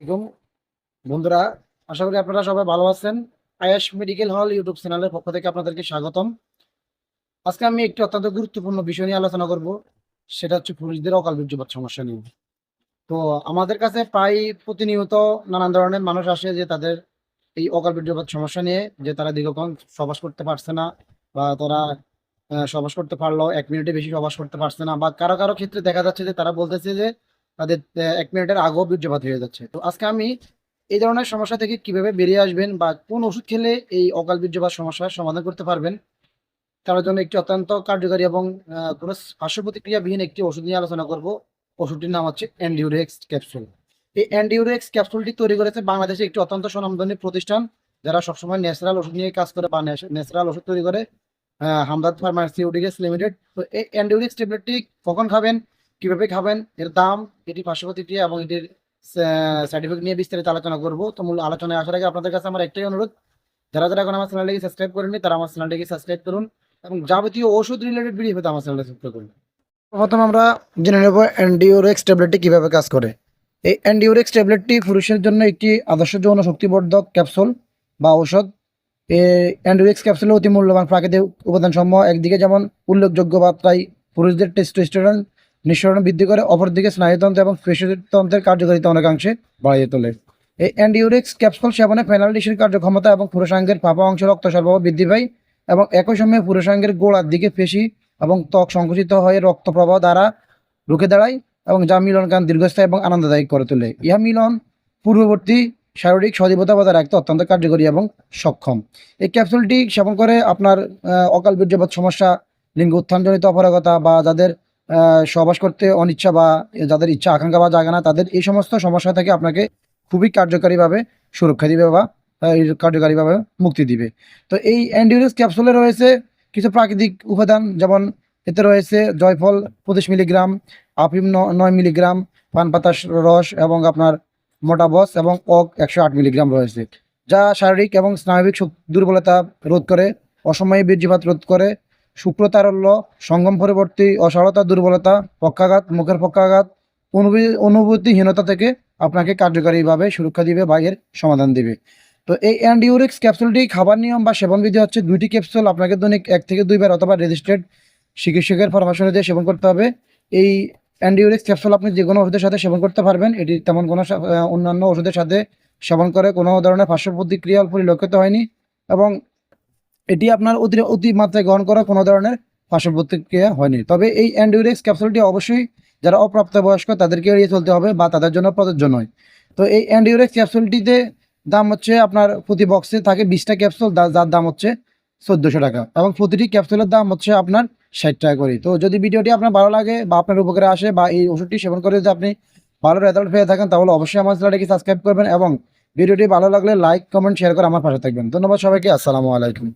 এবং বন্ধুরা, আশা করি আপনারা সবাই ভালো আছেন। আয়াস মেডিকেল হল ইউটিউব চ্যানেলের পক্ষ থেকে আপনাদেরকে স্বাগতম। আজকে আমি একটি অত্যন্ত গুরুত্বপূর্ণ বিষয় নিয়ে আলোচনা করব, সেটা হচ্ছে পুরুষদের অকাল বীর্যপাত সমস্যা নিয়ে। তো আমাদের কাছে প্রায় প্রতিনিয়ত নানান ধরনের মানুষ আসে যে তাদের এই অকাল বীর্যপাত সমস্যা নিয়ে, যে তারা দীর্ঘক্ষণ সবাস করতে পারছে না, বা তারা সবাস করতে পারল এক মিনিটে বেশি সবাস করতে পারছে না, বা কারও কারও ক্ষেত্রে দেখা যাচ্ছে যে তারা বলতেছে যে তাদের এক মিনিটের আগেও বীর্যপাত হয়ে যাচ্ছে। তো আজকে আমি এই ধরনের সমস্যা থেকে কীভাবে বেরিয়ে আসবেন বা কোন ওষুধ খেলে এই অকাল বীর্যপাত সমস্যার সমাধান করতে পারবেন, তার জন্য একটি অত্যন্ত কার্যকারী এবং কোনো পার্শ্ব প্রতিক্রিয়াবিহীন একটি ওষুধ নিয়ে আলোচনা করব। ওষুধটির নাম হচ্ছে অ্যান্ডিউরেক্স ক্যাপসুল এই অ্যান্ডিউরেক্স ক্যাপসুলটি তৈরি করেছে বাংলাদেশে একটি অত্যন্ত স্বনামধন্য প্রতিষ্ঠান, যারা সবসময় ন্যাচারাল ওষুধ নিয়ে কাজ করে বা ন্যাচারাল ওষুধ তৈরি করে হামদাদ ফার্মাসিউটিক্যালস লিমিটেড। তো এই অ্যান্ডিউরেক্স ট্যাবলেটটি কখন খাবেন? কীভাবে খাবেন, এর দাম এটি পার্শ্ব প্রতিক্রিয়া এবং এটির সার্টিফিকেট নিয়ে বিস্তারিত আলোচনা করব। তো মূল আলোচনায় আসার আগে আপনাদের কাছে আমার একটাই অনুরোধ, যারা যারা এখন আমার চ্যানেলটিকে সাবস্ক্রাইব করেননি, তারা আমার চ্যানেলটিকে সাবস্ক্রাইব করুন এবং যাবতীয় ওষুধ রিলেটেড ভিডিও আমার চ্যানেলটি সাবস্ক্রাইব করুন। প্রথম আমরা জেনে নেব অ্যান্ডিওরেক্স ট্যাবলেটটি কীভাবে কাজ করে। এই অ্যান্ডিওরেক্স ট্যাবলেটটি পুরুষের জন্য একটি আদর্শ যৌন শক্তিবর্ধক ক্যাপসুল বা ঔষধ। এই অ্যান্ডিওরেক্স ক্যাপসুলে অতি মূল্যবান প্রাকৃতিক উপাদান সমূহ একদিকে যেমন উল্লেখযোগ্য মাত্রায় পুরুষদের টেস্টোস্টেরন নিঃসরণ বৃদ্ধি করে অপরদিকে স্নায়ুতন্ত্র এবং পেশিতন্ত্রের কার্যকারিতা অনেকাংশে বাড়িয়ে তোলে। এই অ্যান্ডিউরিক্স ক্যাপসুল সেবনে ফেনালডিসের কার্যক্ষমতা এবং পুরুষাঙ্গের ফাঁপা অংশ রক্ত সরবরাহ বৃদ্ধি পায় এবং একই সময়ে পুরুষাঙ্গের গোড়ার দিকে পেশি এবং ত্বক সংকুচিত হয়ে রক্ত প্রবাহ দ্বারা রুখে দাঁড়ায় এবং যা মিলনকান দীর্ঘস্থায়ী এবং আনন্দদায়ক করে তোলে। ইহা মিলন পূর্ববর্তী শারীরিক সজীবতা বজায় রাখতে অত্যন্ত কার্যকরী এবং সক্ষম। এই ক্যাপসুলটি সেবন করে আপনার অকাল বীর্যপাত সমস্যা, লিঙ্গ উত্থানজনিত অপারগতা বা যাদের সহবাস করতে অনিচ্ছা বা যাদের ইচ্ছা, আকাঙ্ক্ষা বা জাগে না, তাদের এই সমস্ত সমস্যা থেকে আপনাকে খুবই কার্যকারীভাবে সুরক্ষা দিবে বা কার্যকারীভাবে মুক্তি দিবে। তো এই অ্যান্ডিউরেক্স ক্যাপসুলে রয়েছে কিছু প্রাকৃতিক উপাদান, যেমন এতে রয়েছে জয়ফল পঁচিশ মিলিগ্রাম আফিম নয় মিলিগ্রাম পান পাতার রস এবং আপনার মোটা বস এবং ওক একশো আট মিলিগ্রাম রয়েছে, যা শারীরিক এবং স্নায়বিক দুর্বলতা রোধ করে, অসময়ে বীর্যপাত রোধ করে শুক্রতারল্য সঙ্গম পরবর্তী, অসারতা, দুর্বলতা, পক্ষাঘাত, মুখের পক্ষাঘাত অনুভূতি অনুভূতিহীনতা থেকে আপনাকে কার্যকারীভাবে সুরক্ষা দিবে বা এর সমাধান দিবে। তো এই অ্যান্ডিউরিক্স ক্যাপসুলটি খাবার নিয়ম বা সেবন বিধি হচ্ছে দুইটি ক্যাপসুল আপনাকে দৈনিক এক থেকে দুইবার অথবা রেজিস্টার্ড চিকিৎসকের পরামর্শ দিয়ে সেবন করতে হবে। এই অ্যান্ডিউরিক্স ক্যাপসুল আপনি যে কোনো ওষুধের সাথে সেবন করতে পারবেন। এটি তেমন কোনো অন্যান্য ওষুধের সাথে সেবন করে কোনো ধরনের পার্শ্ব প্রতিক্রিয়া পরিলক্ষিত হয়নি এবং এটি আপনার অতি অতিমাত্রায় গ্রহণ করা কোনো ধরনের পার্শ্ব প্রতিক্রিয়া হয়নি। তবে এই অ্যান্ডিউরেক্স ক্যাপসুলটি অবশ্যই যারা অপ্রাপ্তবয়স্ক তাদেরকে এড়িয়ে চলতে হবে বা তাদের জন্য প্রযোজ্য নয়। তো এই অ্যান্ডিউরেক্স ক্যাপসুলটিতে দাম হচ্ছে আপনার প্রতি বক্সে থাকে বিশটা ক্যাপসুল যার দাম হচ্ছে চোদ্দোশো টাকা এবং প্রতিটি ক্যাপসুলের দাম হচ্ছে আপনার ষাট টাকা করে। তো যদি ভিডিওটি আপনার ভালো লাগে বা আপনার উপকারে আসে বা এই ওষুধটি সেবন করে যদি আপনি ভালো রেজাল্ট পেয়ে থাকেন, তাহলে অবশ্যই আমার চ্যানেলটিকে সাবস্ক্রাইব করবেন এবং ভিডিওটি ভালো লাগলে লাইক কমেন্ট শেয়ার করে আমার পাশে থাকবেন। ধন্যবাদ সবাইকে, আসসালামু আলাইকুম।